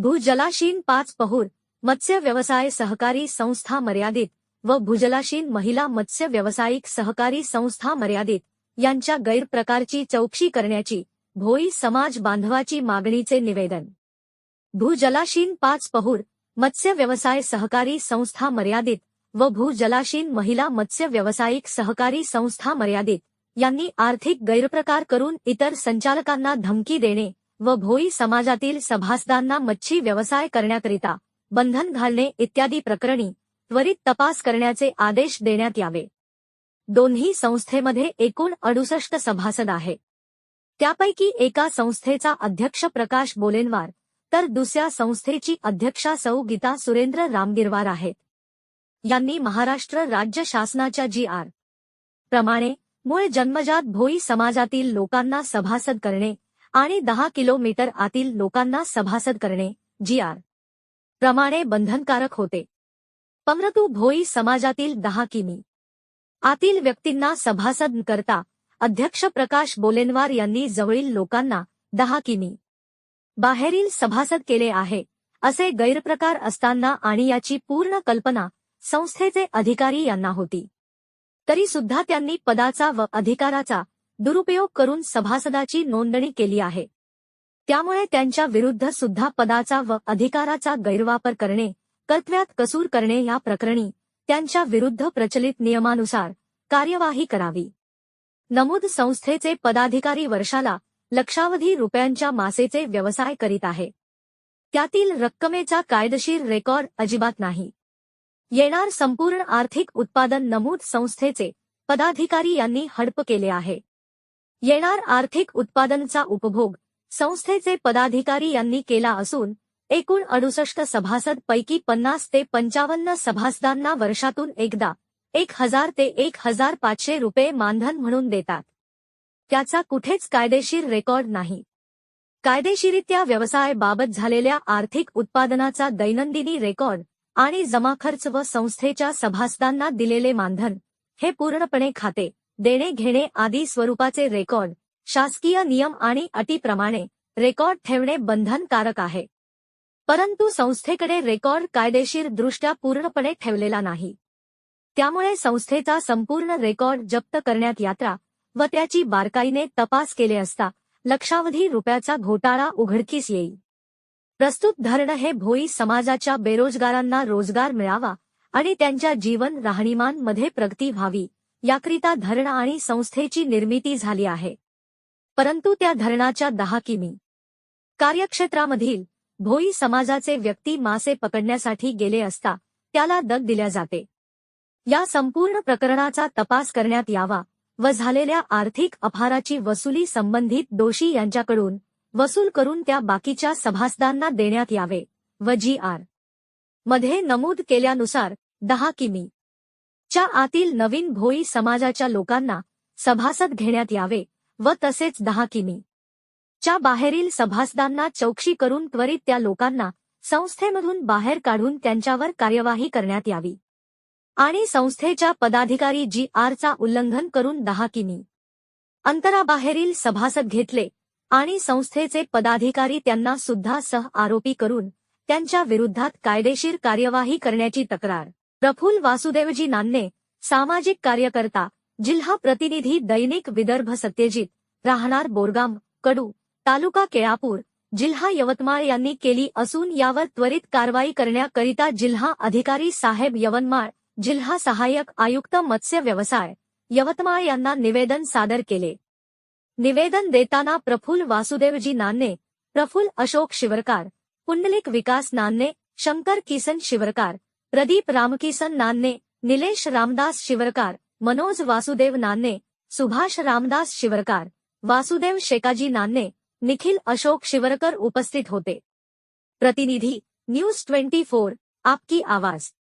भूजलाशीन पाच पहूर मत्स्य व्यवसाय सहकारी संस्था मर्यादित व भूजलाशीन महिला मत्स्य व्यावसायिक सहकारी संस्था मर्यादित यांच्या गैरप्रकारची चौकशी करण्याची भोई समाज बांधवाची मागणीचे निवेदन. भूजलाशीन पाच पहूर मत्स्य व्यवसाय सहकारी संस्था मर्यादित व भूजलाशीन महिला मत्स्य व्यावसायिक सहकारी संस्था मर्यादित यांनी आर्थिक गैरप्रकार करून इतर संचालकांना धमकी देणे व भोई समाजातील सभासदांना मच्छी व्यवसाय करण्याकरिता बंधन घालणे इत्यादी प्रकरणी त्वरित तपास करण्याचे आदेश देण्यात यावे. दोन्ही संस्थेमध्ये एकूण अडुसष्ट सभासद आहे. त्यापैकी एका संस्थेचा अध्यक्ष प्रकाश बोलेनवार तर दुसऱ्या संस्थेची अध्यक्षा सौ गीता सुरेंद्र रामगिरवार आहेत. यांनी महाराष्ट्र राज्य शासनाच्या जी आर प्रमाणे मूळ जन्मजात भोई समाजातील लोकांना सभासद करणे आणि दहा किलोमीटर आतील लोकांना सभासद करणे जी आर. प्रमाणे बंधनकारक होते. परंतु भोई समाजातील दहा किमी. आतील व्यक्तींना सभासद करता अध्यक्ष प्रकाश बोलेनवार यांनी जवळील लोकांना दहा किमी. बाहेरील सभासद केले आहे असे गैरप्रकार असताना आणि याची पूर्ण कल्पना संस्थेचे अधिकारी यांना होती. तरी सुद्धा त्यांनी पदाचा व अधिकाराचा दुरुपयोग करून सभासदाची नोंदणी केली आहे. त्यामुळे त्यांच्या विरुद्ध सुद्धा पदाचा व अधिकाराचा गैरवापर करणे कर्तव्यात कसूर करणे या प्रकरणी त्यांच्या विरुद्ध प्रचलित नियमानुसार कार्यवाही करावी. नमूद संस्थेचे पदाधिकारी वर्षाला लक्षावधी रुपयांच्या मासेचे व्यवसाय करीत आहे. त्यातील रक्कमेचा कायदेशीर रेकॉर्ड अजिबात नाही. येणार संपूर्ण आर्थिक उत्पादन नमूद संस्थेचे पदाधिकारी यांनी हडप केले आहे. येणार आर्थिक उत्पादनचा उपभोग संस्थेचे पदाधिकारी यांनी केला असून एकूण अडुसष्ट सभासद पैकी पन्नास ते पंचावन्न सभासदांना वर्षातून एकदा एक हजार ते एक हजार पाचशे रुपये मानधन म्हणून देतात. त्याचा कुठेच कायदेशीर रेकॉर्ड नाही. कायदेशीरित्या व्यवसायाबाबत झालेल्या आर्थिक उत्पादनाचा दैनंदिनी रेकॉर्ड आणि जमाखर्च व संस्थेच्या सभासदांना दिलेले मानधन हे पूर्णपणे खाते. देणे घेणे आदी स्वरूपाचे रेकॉर्ड शासकीय नियम आणि अटीप्रमाणे रेकॉर्ड ठेवणे बंधनकारक आहे. परंतु संस्थेकडे रेकॉर्ड कायदेशीर दृष्ट्या पूर्णपणे ठेवलेला नाही. त्यामुळे संस्थेचा संपूर्ण रेकॉर्ड जप्त करण्यात यात्रा व त्याची बारकाईने तपास केले असता लक्षावधी रुपयाचा घोटाळा उघडकीस येईल. प्रस्तुत धरण हे भोई समाजाच्या बेरोजगारांना रोजगार मिळावा आणि त्यांच्या जीवन राहणीमानमध्ये प्रगती व्हावी याकरिता धरण आणि संस्थेची निर्मिती झाली आहे. परंतु त्या धरणाच्या दहा किमी कार्यक्षेत्रामधील भोई समाजाचे व्यक्ती मासे पकडण्यासाठी गेले असता त्याला दग दिल्या जाते. या संपूर्ण प्रकरणाचा तपास करण्यात यावा व झालेल्या आर्थिक अपहाराची वसुली संबंधित दोषी यांच्याकडून वसूल करून त्या बाकीच्या सभासदांना देण्यात यावे व जी आरमध्ये नमूद केल्यानुसार दहा किमी च्या आतील नवीन भोई समाजाच्या लोकांना सभासद घेण्यात यावे व तसेच दहा किमी च्या बाहेरील सभासदांना चौकशी करून त्वरित त्या लोकांना संस्थेमधून बाहेर काढून त्यांच्यावर कार्यवाही करण्यात यावी. आणि संस्थेच्या पदाधिकारी जी आरचा उल्लंघन करून दहा किमी अंतराबाहेरील सभासद घेतले आणि संस्थेचे पदाधिकारी त्यांना सुद्धा सह आरोपी करून त्यांच्या विरुद्धात कायदेशीर कार्यवाही करण्याची तक्रार. प्रफुल वासुदेवजी नान्ने सामाजिक कार्यकर्ता जिल्हा प्रतिनिधी दैनिक विदर्भ सत्यजित राहणार बोरगाम कडू तालुका केळापूर जिल्हा यवतमाळ यांनी केली असून यावर त्वरित कारवाई करण्याकरिता जिल्हा अधिकारी साहेब यवतमाळ जिल्हा सहाय्यक आयुक्त मत्स्य व्यवसाय यवतमाळ यांना निवेदन सादर केले. निवेदन देताना प्रफुल वासुदेवजी नान्ने प्रफुल अशोक शिवरकार पुंडलिक विकास नान्ने शंकर किसन शिवरकार प्रदीप रामकिसन नान्ने निलेश रामदास शिवरकार मनोज वासुदेव नान्ने सुभाष रामदास शिवरकार वासुदेव शेकाजी नान्ने निखिल अशोक शिवरकर उपस्थित होते. प्रतिनिधी न्यूज ट्वेंटी फोर आपकी आवाज.